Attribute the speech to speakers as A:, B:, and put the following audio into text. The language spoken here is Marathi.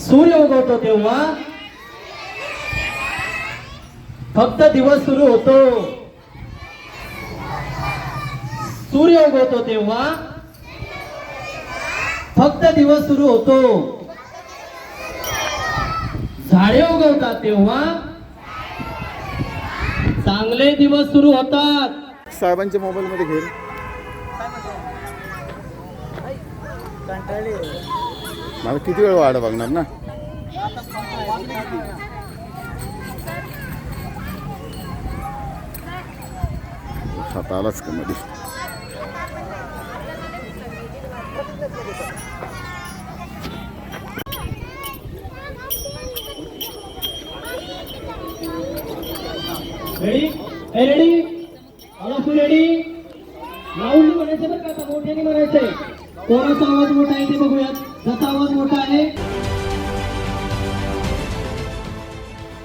A: सूर्य उगवतो तेव्हा फक्त दिवस सुरू होतो. सूर्य उगवतो तेव्हा फक्त दिवस सुरू होतो. झाडे उगवतात तेव्हा चांगले दिवस सुरू होतात.
B: साहेबांच्या मोबाईल मध्ये घेईल मला किती वेळ वाढ बघणार ना? खाता आलाच का मध्ये?
A: रेडी रेडी तू रेडी लावून म्हणायचं बरं का? आता मोठ्याने म्हणायचंय. कोणाचा आवाज मोठा आहे ते बघूयात. जसा आवाज मोठा आहे